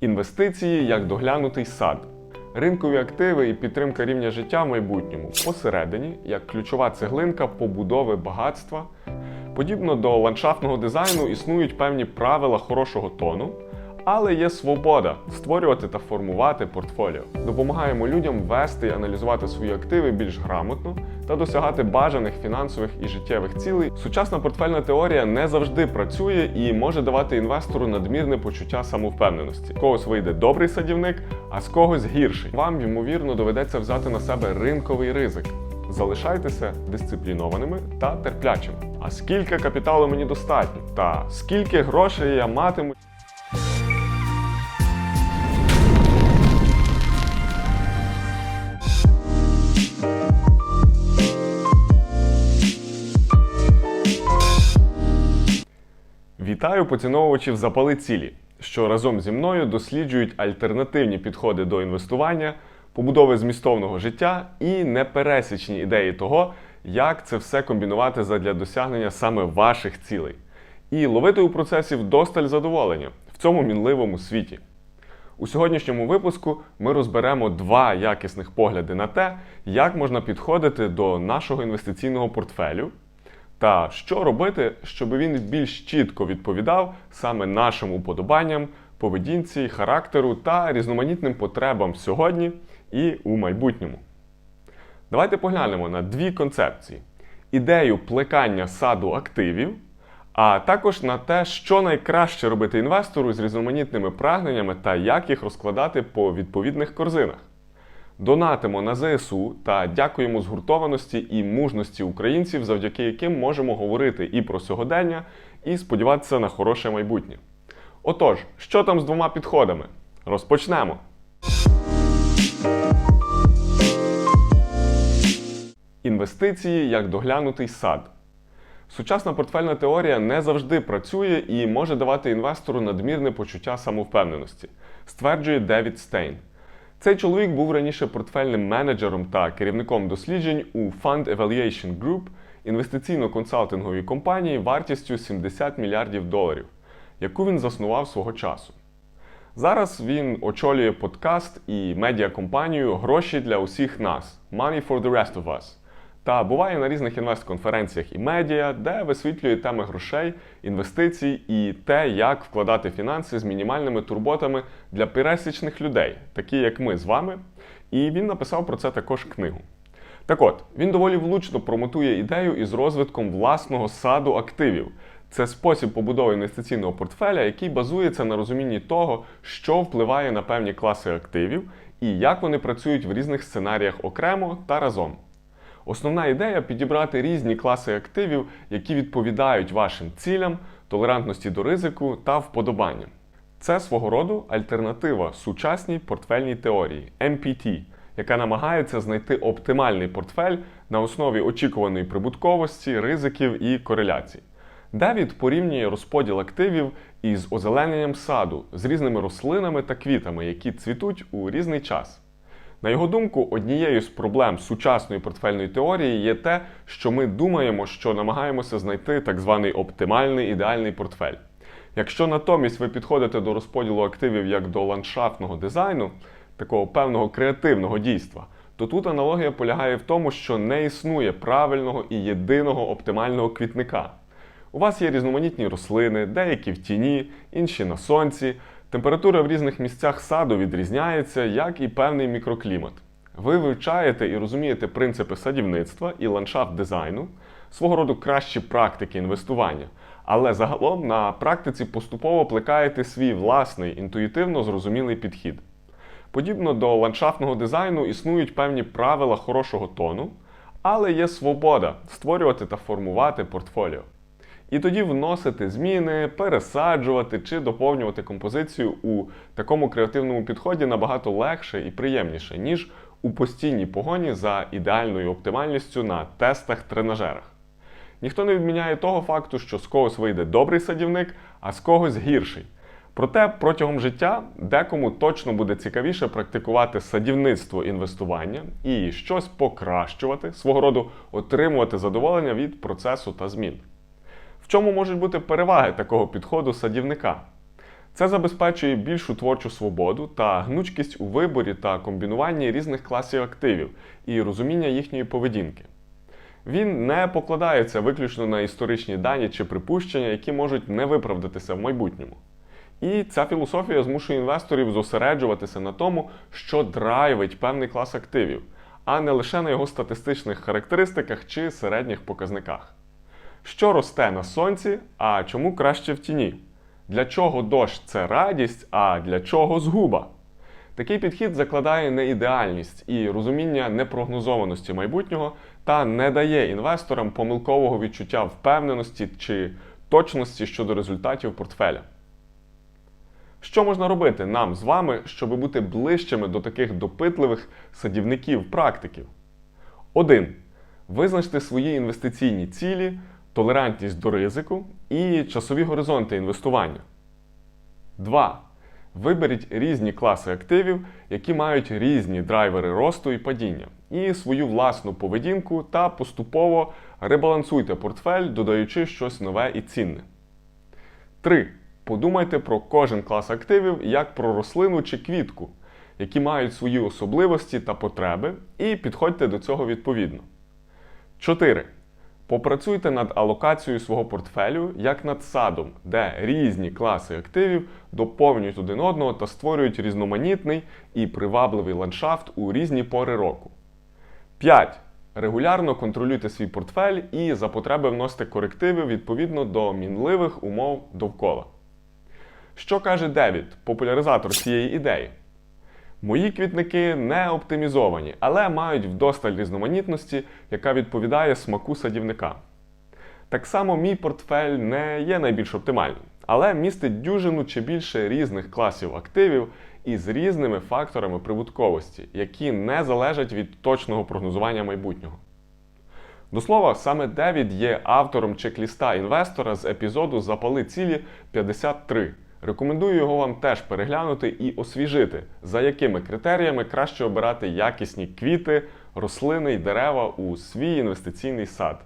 Інвестиції як доглянутий сад. Ринкові активи і підтримка рівня життя в майбутньому посередині як ключова цеглинка побудови багатства. Подібно до ландшафтного дизайну існують певні правила хорошого тону, але є свобода створювати та формувати портфоліо. Допомагаємо людям вести і аналізувати свої активи більш грамотно та досягати бажаних фінансових і життєвих цілей. Сучасна портфельна теорія не завжди працює і може давати інвестору надмірне почуття самовпевненості. З когось вийде добрий садівник, а з когось гірший. Вам ймовірно доведеться взяти на себе ринковий ризик. Залишайтеся дисциплінованими та терплячими. А скільки капіталу мені достатньо? Та скільки грошей я матиму? Вітаю поціновувачів запали цілі, що разом зі мною досліджують альтернативні підходи до інвестування, побудови змістовного життя і непересічні ідеї того, як це все комбінувати задля досягнення саме ваших цілей, і ловити у процесі вдосталь задоволення в цьому мінливому світі. У сьогоднішньому випуску ми розберемо два якісних погляди на те, як можна підходити до нашого інвестиційного портфелю та що робити, щоб він більш чітко відповідав саме нашим уподобанням, поведінці, характеру та різноманітним потребам сьогодні і у майбутньому. Давайте поглянемо на дві концепції: ідею плекання саду активів, а також на те, що найкраще робити інвестору з різноманітними прагненнями та як їх розкладати по відповідних корзинах. Донатимо на ЗСУ та дякуємо згуртованості і мужності українців, завдяки яким можемо говорити і про сьогодення, і сподіватися на хороше майбутнє. Отож, що там з двома підходами? Розпочнемо! Інвестиції як доглянутий сад. Сучасна портфельна теорія не завжди працює і може давати інвестору надмірне почуття самовпевненості, стверджує Девід Стейн. Цей чоловік був раніше портфельним менеджером та керівником досліджень у Fund Evaluation Group, інвестиційно-консалтинговій компанії вартістю 70 мільярдів доларів, яку він заснував свого часу. Зараз він очолює подкаст і медіакомпанію Гроші для усіх нас Money for the rest of us та буває на різних інвестконференціях і медіа, де висвітлює теми грошей, інвестицій і те, як вкладати фінанси з мінімальними турботами для пересічних людей, такі як ми з вами. І він написав про це також книгу. Так от, він доволі влучно промотує ідею із розвитком власного саду активів. Це спосіб побудови інвестиційного портфеля, який базується на розумінні того, що впливає на певні класи активів і як вони працюють в різних сценаріях окремо та разом. Основна ідея підібрати різні класи активів, які відповідають вашим цілям, толерантності до ризику та вподобанням. Це свого роду альтернатива сучасній портфельній теорії MPT, яка намагається знайти оптимальний портфель на основі очікуваної прибутковості, ризиків і кореляцій. Девід порівнює розподіл активів із озелененням саду з різними рослинами та квітами, які цвітуть у різний час. На його думку, однією з проблем сучасної портфельної теорії є те, що ми думаємо, що намагаємося знайти так званий оптимальний ідеальний портфель. Якщо натомість ви підходите до розподілу активів як до ландшафтного дизайну, такого певного креативного дійства, то тут аналогія полягає в тому, що не існує правильного і єдиного оптимального квітника. У вас є різноманітні рослини, деякі в тіні, інші на сонці. Температура в різних місцях саду відрізняється, як і певний мікроклімат. Ви вивчаєте і розумієте принципи садівництва і ландшафт дизайну, свого роду кращі практики інвестування, але загалом на практиці поступово плекаєте свій власний інтуїтивно зрозумілий підхід. Подібно до ландшафтного дизайну існують певні правила хорошого тону, але є свобода створювати та формувати портфоліо. І тоді вносити зміни, пересаджувати чи доповнювати композицію у такому креативному підході набагато легше і приємніше, ніж у постійній погоні за ідеальною оптимальністю на тестах-тренажерах. Ніхто не відміняє того факту, що з когось вийде добрий садівник, а з когось гірший. Проте протягом життя декому точно буде цікавіше практикувати садівництво інвестування і щось покращувати, свого роду отримувати задоволення від процесу та змін. Чому можуть бути переваги такого підходу садівника? Це забезпечує більшу творчу свободу та гнучкість у виборі та комбінуванні різних класів активів і розуміння їхньої поведінки. Він не покладається виключно на історичні дані чи припущення, які можуть не виправдатися в майбутньому. І ця філософія змушує інвесторів зосереджуватися на тому, що драйвить певний клас активів, а не лише на його статистичних характеристиках чи середніх показниках. Що росте на сонці, а чому краще в тіні? Для чого дощ це радість, а для чого згуба? Такий підхід закладає неідеальність і розуміння непрогнозованості майбутнього та не дає інвесторам помилкового відчуття впевненості чи точності щодо результатів портфеля. Що можна робити нам з вами, щоб бути ближчими до таких допитливих садівників-практиків? 1. Визначте свої інвестиційні цілі, толерантність до ризику і часові горизонти інвестування. 2. Виберіть різні класи активів, які мають різні драйвери росту і падіння, і свою власну поведінку та поступово ребалансуйте портфель, додаючи щось нове і цінне. 3. Подумайте про кожен клас активів як про рослину чи квітку, які мають свої особливості та потреби, і підходьте до цього відповідно. 4. Попрацюйте над алокацією свого портфелю як над садом, де різні класи активів доповнюють один одного та створюють різноманітний і привабливий ландшафт у різні пори року. 5. Регулярно контролюйте свій портфель і за потреби вносите корективи відповідно до мінливих умов довкола. Що каже Девід, популяризатор цієї ідеї? Мої квітники не оптимізовані, але мають вдосталь різноманітності, яка відповідає смаку садівника. Так само мій портфель не є найбільш оптимальним, але містить дюжину чи більше різних класів активів із різними факторами прибутковості, які не залежать від точного прогнозування майбутнього. До слова, саме Девід є автором чек-ліста інвестора з епізоду Запали цілі 53. Рекомендую його вам теж переглянути і освіжити, за якими критеріями краще обирати якісні квіти, рослини й дерева у свій інвестиційний сад.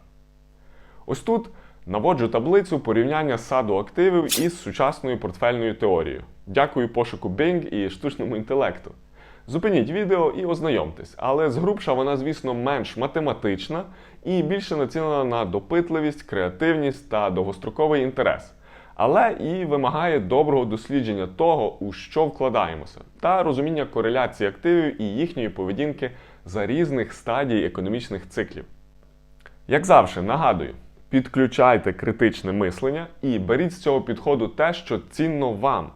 Ось тут наводжу таблицю порівняння саду активів із сучасною портфельною теорією. Дякую пошуку Bing і штучному інтелекту. Зупиніть відео і ознайомтесь, але згрубша вона, звісно, менш математична і більше націлена на допитливість, креативність та довгостроковий інтерес але і вимагає доброго дослідження того, у що вкладаємося, та розуміння кореляції активів і їхньої поведінки за різних стадій економічних циклів. Як завжди, нагадую, підключайте критичне мислення і беріть з цього підходу те, що цінно вам.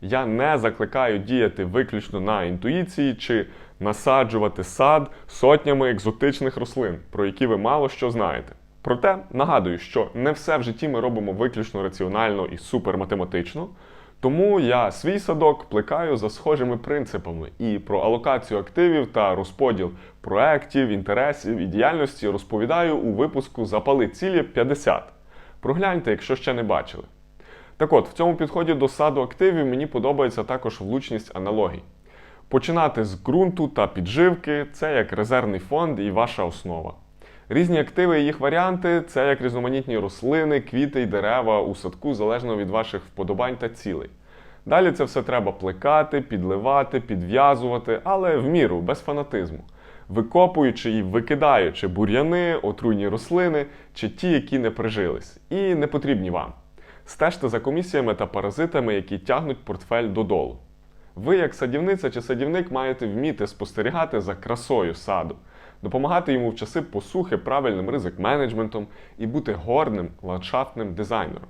Я не закликаю діяти виключно на інтуїції чи насаджувати сад сотнями екзотичних рослин, про які ви мало що знаєте. Проте нагадую, що не все в житті ми робимо виключно раціонально і суперматематично. Тому я свій садок плекаю за схожими принципами і про алокацію активів та розподіл проєктів, інтересів і діяльності розповідаю у випуску Запали цілі 50. Прогляньте, якщо ще не бачили. Так от, в цьому підході до саду активів мені подобається також влучність аналогій. Починати з ґрунту та підживки це як резервний фонд і ваша основа. Різні активи і їх варіанти це як різноманітні рослини, квіти й дерева у садку залежно від ваших вподобань та цілей. Далі це все треба плекати, підливати, підв'язувати, але в міру, без фанатизму, викопуючи і викидаючи бур'яни, отруйні рослини чи ті, які не прижились, і не потрібні вам. Стежте за комісіями та паразитами, які тягнуть портфель додолу. Ви, як садівниця чи садівник, маєте вміти спостерігати за красою саду допомагати йому в часи посухи правильним ризик-менеджментом і бути горним ландшафтним дизайнером.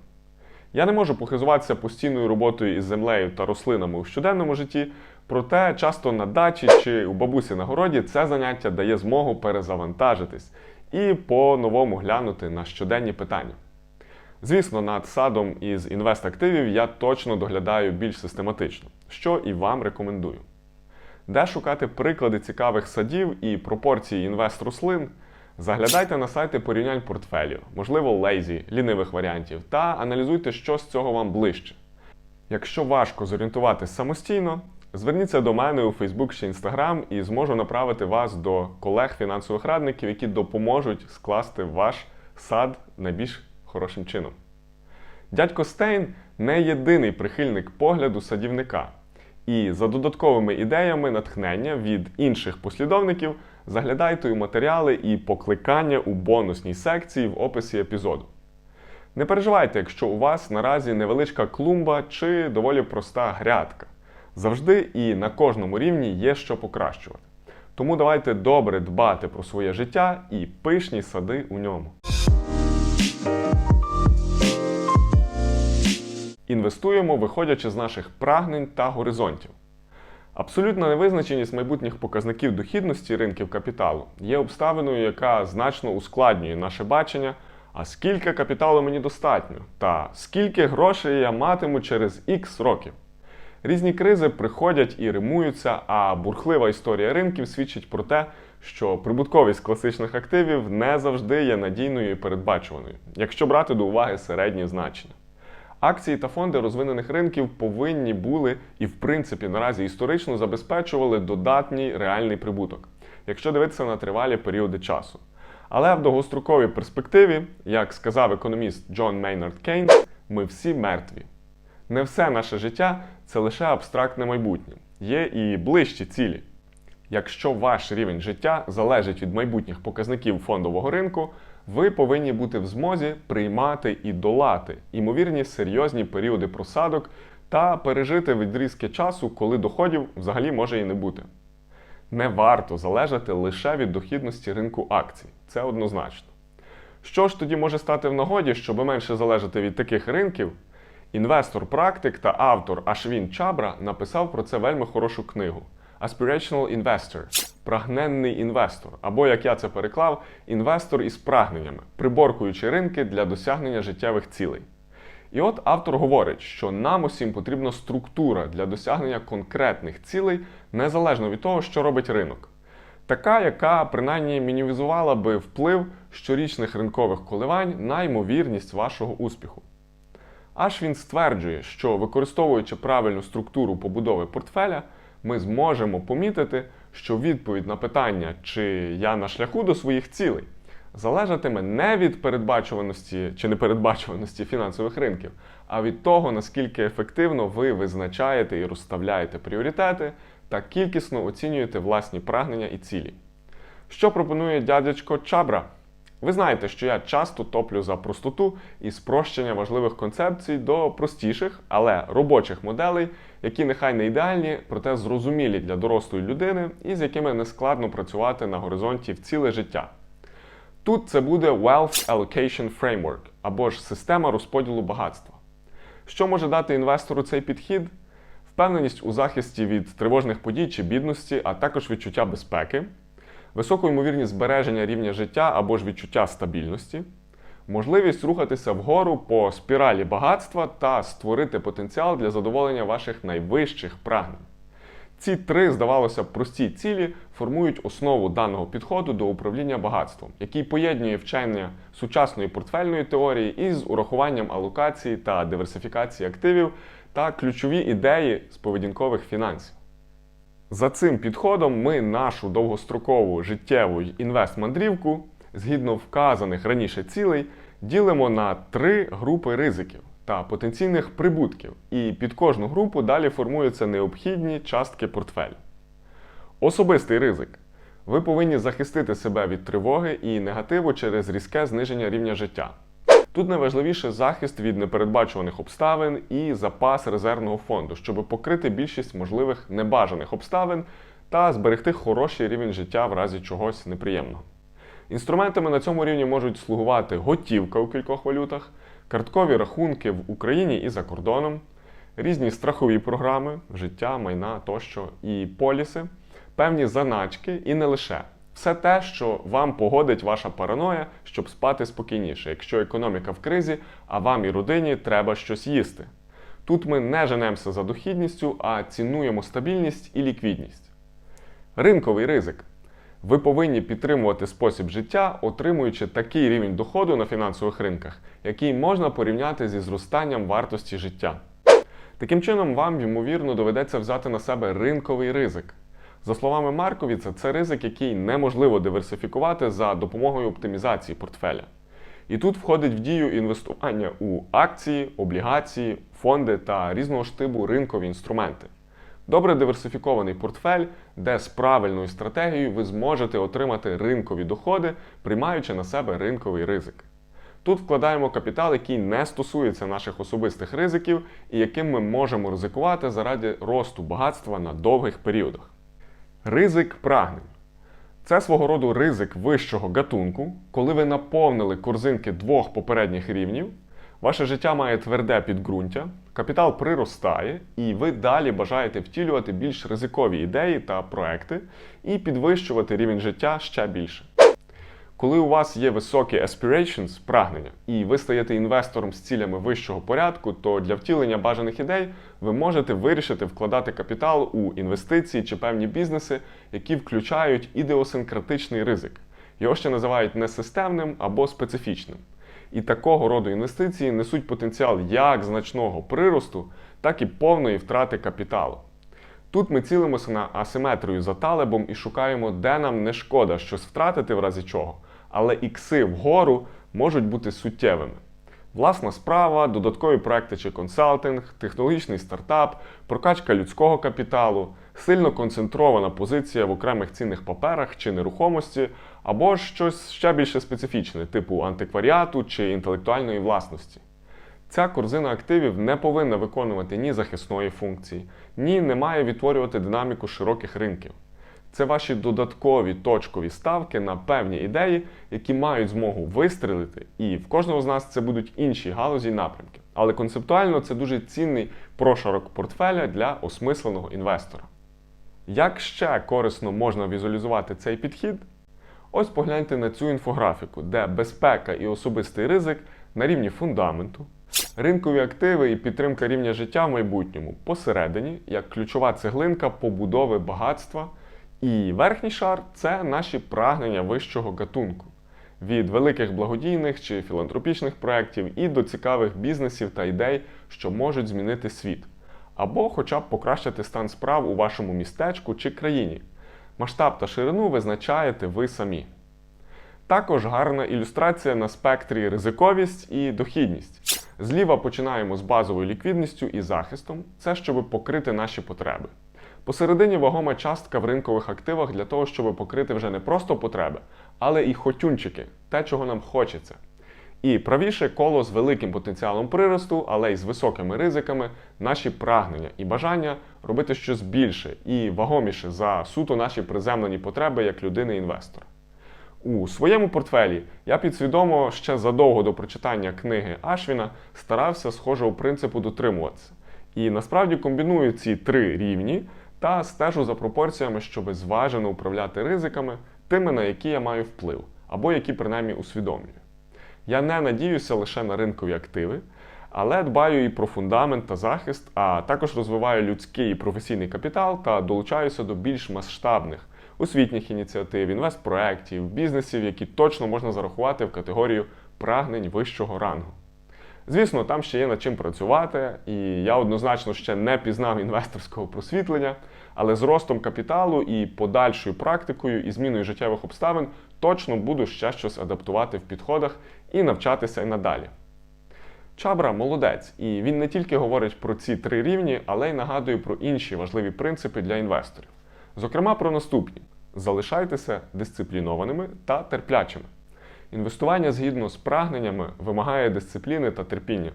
Я не можу похизуватися постійною роботою із землею та рослинами у щоденному житті, проте часто на дачі чи у бабусі на городі це заняття дає змогу перезавантажитись і по-новому глянути на щоденні питання. Звісно, над садом із інвест-активів я точно доглядаю більш систематично, що і вам рекомендую. Де шукати приклади цікавих садів і пропорції інвест рослин? Заглядайте на сайти порівнянь портфелів, можливо, лейзі, лінивих варіантів, та аналізуйте, що з цього вам ближче. Якщо важко зорієнтуватись самостійно, зверніться до мене у Facebook чи Instagram і зможу направити вас до колег фінансових радників, які допоможуть скласти ваш сад найбільш хорошим чином. Дядько Стейн не єдиний прихильник погляду садівника. І за додатковими ідеями натхнення від інших послідовників заглядайте у матеріали і покликання у бонусній секції в описі епізоду. Не переживайте, якщо у вас наразі невеличка клумба чи доволі проста грядка. Завжди і на кожному рівні є що покращувати. Тому давайте добре дбати про своє життя і пишні сади у ньому. Інвестуємо, виходячи з наших прагнень та горизонтів. Абсолютна невизначеність майбутніх показників дохідності ринків капіталу є обставиною, яка значно ускладнює наше бачення, а скільки капіталу мені достатньо, та скільки грошей я матиму через X років. Різні кризи приходять і римуються, а бурхлива історія ринків свідчить про те, що прибутковість класичних активів не завжди є надійною і передбачуваною, якщо брати до уваги середні значення. Акції та фонди розвинених ринків повинні були і, в принципі, наразі історично забезпечували додатній реальний прибуток, якщо дивитися на тривалі періоди часу. Але в довгостроковій перспективі, як сказав економіст Джон Мейнард Кейнс, ми всі мертві. Не все наше життя це лише абстрактне майбутнє, є і ближчі цілі. Якщо ваш рівень життя залежить від майбутніх показників фондового ринку, ви повинні бути в змозі приймати і долати імовірні серйозні періоди просадок та пережити відрізки часу, коли доходів взагалі може і не бути. Не варто залежати лише від дохідності ринку акцій, це однозначно. Що ж тоді може стати в нагоді, щоб менше залежати від таких ринків? Інвестор-практик та автор Ашвін Чабра написав про це вельми хорошу книгу Aspirational Investor прагненний інвестор, або, як я це переклав, інвестор із прагненнями, приборкуючи ринки для досягнення життєвих цілей. І от автор говорить, що нам усім потрібна структура для досягнення конкретних цілей, незалежно від того, що робить ринок. Така, яка принаймні мінімізувала би вплив щорічних ринкових коливань на ймовірність вашого успіху. Аж він стверджує, що використовуючи правильну структуру побудови портфеля, ми зможемо помітити, що відповідь на питання, чи я на шляху до своїх цілей, залежатиме не від передбачуваності чи непередбачуваності фінансових ринків, а від того, наскільки ефективно ви визначаєте і розставляєте пріоритети та кількісно оцінюєте власні прагнення і цілі. Що пропонує дядечко Чабра? Ви знаєте, що я часто топлю за простоту і спрощення важливих концепцій до простіших, але робочих моделей, які нехай не ідеальні, проте зрозумілі для дорослої людини і з якими не складно працювати на горизонті в ціле життя. Тут це буде Wealth Allocation Framework або ж система розподілу багатства. Що може дати інвестору цей підхід? Впевненість у захисті від тривожних подій чи бідності, а також відчуття безпеки високу ймовірність збереження рівня життя або ж відчуття стабільності, можливість рухатися вгору по спіралі багатства та створити потенціал для задоволення ваших найвищих прагнень. Ці три, здавалося б, прості цілі формують основу даного підходу до управління багатством, який поєднує вчення сучасної портфельної теорії із урахуванням алокації та диверсифікації активів та ключові ідеї з поведінкових фінансів. За цим підходом ми нашу довгострокову життєву інвест-мандрівку, згідно вказаних раніше цілей, ділимо на три групи ризиків та потенційних прибутків, і під кожну групу далі формуються необхідні частки портфелю. Особистий ризик. Ви повинні захистити себе від тривоги і негативу через різке зниження рівня життя. Тут найважливіше захист від непередбачуваних обставин і запас резервного фонду, щоб покрити більшість можливих небажаних обставин та зберегти хороший рівень життя в разі чогось неприємного. Інструментами на цьому рівні можуть слугувати готівка у кількох валютах, карткові рахунки в Україні і за кордоном, різні страхові програми, життя, майна тощо і поліси, певні заначки і не лише. Все те, що вам погодить ваша параноя, щоб спати спокійніше, якщо економіка в кризі, а вам і родині треба щось їсти. Тут ми не женемося за дохідністю, а цінуємо стабільність і ліквідність. Ринковий ризик. Ви повинні підтримувати спосіб життя, отримуючи такий рівень доходу на фінансових ринках, який можна порівняти зі зростанням вартості життя. Таким чином, вам, ймовірно, доведеться взяти на себе ринковий ризик. За словами Марковіца, це ризик, який неможливо диверсифікувати за допомогою оптимізації портфеля. І тут входить в дію інвестування у акції, облігації, фонди та різного штибу ринкові інструменти. Добре диверсифікований портфель, де з правильною стратегією ви зможете отримати ринкові доходи, приймаючи на себе ринковий ризик. Тут вкладаємо капітал, який не стосується наших особистих ризиків і яким ми можемо ризикувати заради росту багатства на довгих періодах. Ризик прагнень. Це свого роду ризик вищого гатунку, коли ви наповнили корзинки двох попередніх рівнів, ваше життя має тверде підґрунтя, капітал приростає, і ви далі бажаєте втілювати більш ризикові ідеї та проекти і підвищувати рівень життя ще більше. Коли у вас є високі aspirations, прагнення, і ви стаєте інвестором з цілями вищого порядку, то для втілення бажаних ідей ви можете вирішити вкладати капітал у інвестиції чи певні бізнеси, які включають ідеосинкратичний ризик. Його ще називають несистемним або специфічним. І такого роду інвестиції несуть потенціал як значного приросту, так і повної втрати капіталу. Тут ми цілимося на асиметрію за талебом і шукаємо, де нам не шкода щось втратити в разі чого, але ікси вгору можуть бути суттєвими. Власна справа, додаткові проекти чи консалтинг, технологічний стартап, прокачка людського капіталу, сильно концентрована позиція в окремих цінних паперах чи нерухомості, або щось ще більше специфічне, типу антикваріату чи інтелектуальної власності. Ця корзина активів не повинна виконувати ні захисної функції, ні не має відтворювати динаміку широких ринків. Це ваші додаткові точкові ставки на певні ідеї, які мають змогу вистрілити, і в кожного з нас це будуть інші галузі й напрямки. Але концептуально це дуже цінний прошарок портфеля для осмисленого інвестора. Як ще корисно можна візуалізувати цей підхід? Ось погляньте на цю інфографіку, де безпека і особистий ризик на рівні фундаменту, ринкові активи і підтримка рівня життя в майбутньому посередині, як ключова цеглинка побудови багатства. І верхній шар це наші прагнення вищого гатунку. Від великих благодійних чи філантропічних проєктів і до цікавих бізнесів та ідей, що можуть змінити світ, або хоча б покращити стан справ у вашому містечку чи країні. Масштаб та ширину визначаєте ви самі. Також гарна ілюстрація на спектрі ризиковість і дохідність. Зліва починаємо з базовою ліквідністю і захистом, це щоб покрити наші потреби. Посередині вагома частка в ринкових активах для того, щоб покрити вже не просто потреби, але і хотюнчики, те, чого нам хочеться. І правіше коло з великим потенціалом приросту, але й з високими ризиками, наші прагнення і бажання робити щось більше і вагоміше за суто наші приземлені потреби як людини-інвестора. У своєму портфелі я підсвідомо ще задовго до прочитання книги Ашвіна старався схожого принципу дотримуватися. І насправді комбіную ці три рівні та стежу за пропорціями, щоб зважено управляти ризиками, тими, на які я маю вплив, або які принаймні усвідомлюю. Я не надіюся лише на ринкові активи, але дбаю і про фундамент та захист, а також розвиваю людський і професійний капітал та долучаюся до більш масштабних освітніх ініціатив, інвестпроєктів, бізнесів, які точно можна зарахувати в категорію прагнень вищого рангу. Звісно, там ще є над чим працювати, і я однозначно ще не пізнав інвесторського просвітлення, але з ростом капіталу і подальшою практикою і зміною життєвих обставин точно буду ще щось адаптувати в підходах і навчатися і надалі. Чабра молодець, і він не тільки говорить про ці три рівні, але й нагадує про інші важливі принципи для інвесторів. Зокрема, про наступні: залишайтеся дисциплінованими та терплячими. Інвестування згідно з прагненнями вимагає дисципліни та терпіння.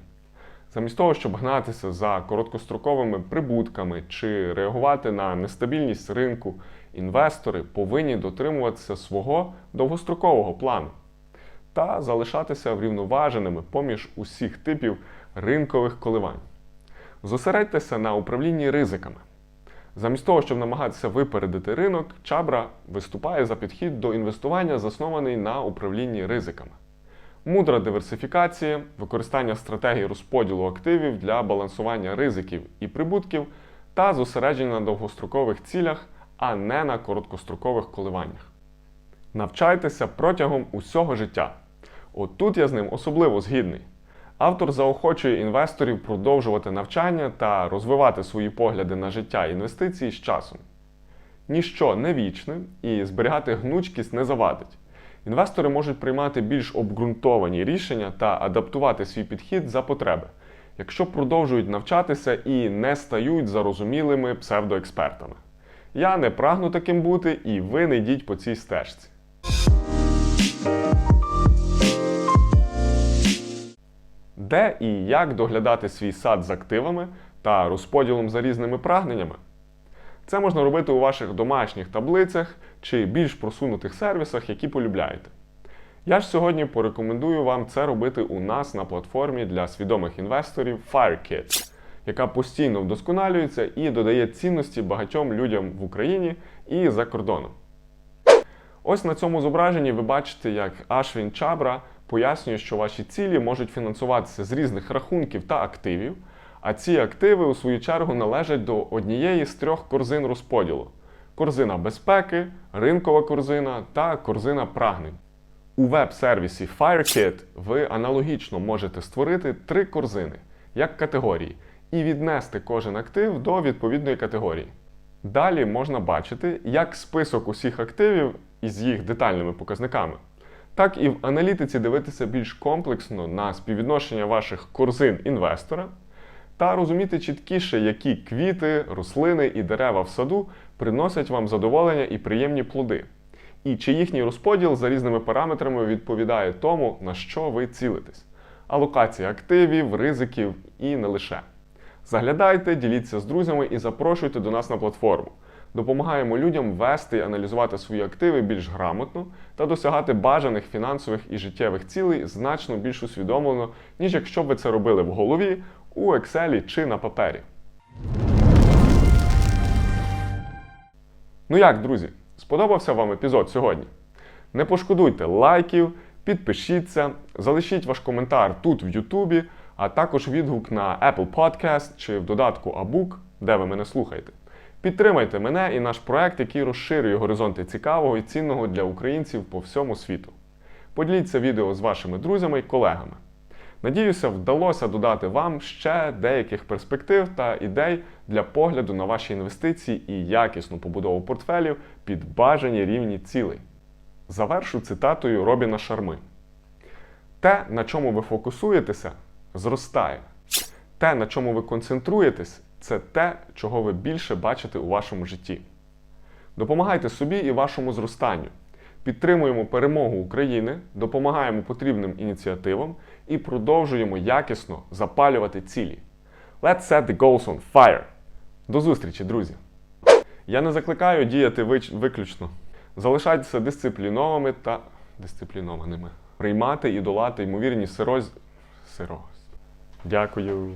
Замість того, щоб гнатися за короткостроковими прибутками чи реагувати на нестабільність ринку, інвестори повинні дотримуватися свого довгострокового плану та залишатися врівноваженими поміж усіх типів ринкових коливань. Зосередьтеся на управлінні ризиками. Замість того, щоб намагатися випередити ринок, Чабра виступає за підхід до інвестування, заснований на управлінні ризиками. Мудра диверсифікація, використання стратегії розподілу активів для балансування ризиків і прибутків та зосередження на довгострокових цілях, а не на короткострокових коливаннях. Навчайтеся протягом усього життя. От тут я з ним особливо згідний. Автор заохочує інвесторів продовжувати навчання та розвивати свої погляди на життя і інвестиції з часом. Ніщо не вічне і зберігати гнучкість не завадить. Інвестори можуть приймати більш обґрунтовані рішення та адаптувати свій підхід за потреби, якщо продовжують навчатися і не стають зарозумілими псевдоекспертами. Я не прагну таким бути, і ви не йдіть по цій стежці. Де і як доглядати свій сад з активами та розподілом за різними прагненнями? Це можна робити у ваших домашніх таблицях чи більш просунутих сервісах, які полюбляєте. Я ж сьогодні порекомендую вам це робити у нас на платформі для свідомих інвесторів FireKit, яка постійно вдосконалюється і додає цінності багатьом людям в Україні і за кордоном. Ось на цьому зображенні ви бачите, як Ашвін Чабра пояснює, що ваші цілі можуть фінансуватися з різних рахунків та активів, а ці активи, у свою чергу, належать до однієї з трьох корзин розподілу: корзина безпеки, ринкова корзина та корзина прагнень. У веб-сервісі FireKit ви аналогічно можете створити три корзини як категорії і віднести кожен актив до відповідної категорії. Далі можна бачити як список усіх активів із їх детальними показниками, так і в аналітиці дивитися більш комплексно на співвідношення ваших корзин інвестора та розуміти чіткіше, які квіти, рослини і дерева в саду приносять вам задоволення і приємні плоди, і чи їхній розподіл за різними параметрами відповідає тому, на що ви цілитесь. Алокація активів, ризиків і не лише. Заглядайте, діліться з друзями і запрошуйте до нас на платформу. Допомагаємо людям вести і аналізувати свої активи більш грамотно та досягати бажаних фінансових і життєвих цілей значно більш усвідомлено, ніж якщо б ви це робили в голові, у Excel чи на папері. Ну як, друзі, сподобався вам епізод сьогодні? Не пошкодуйте лайків, підпишіться, залишіть ваш коментар тут в Ютубі, а також відгук на Apple Podcast чи в додатку Abook, де ви мене слухаєте. Підтримайте мене і наш проект, який розширює горизонти цікавого і цінного для українців по всьому світу. Поділіться відео з вашими друзями і колегами. Надіюся, вдалося додати вам ще деяких перспектив та ідей для погляду на ваші інвестиції і якісну побудову портфелів під бажані рівні цілей. Завершу цитатою Робіна Шарми: Те, на чому ви фокусуєтеся, зростає. Те, на чому ви концентруєтесь, це те, чого ви більше бачите у вашому житті. Допомагайте собі і вашому зростанню. Підтримуємо перемогу України, допомагаємо потрібним ініціативам і продовжуємо якісно запалювати цілі. Let's set the goals on fire! До зустрічі, друзі! Я не закликаю діяти виключно. Залишайтеся дисциплінованими та дисциплінованими. Приймати і долати ймовірні сироз... сироз. Дякую.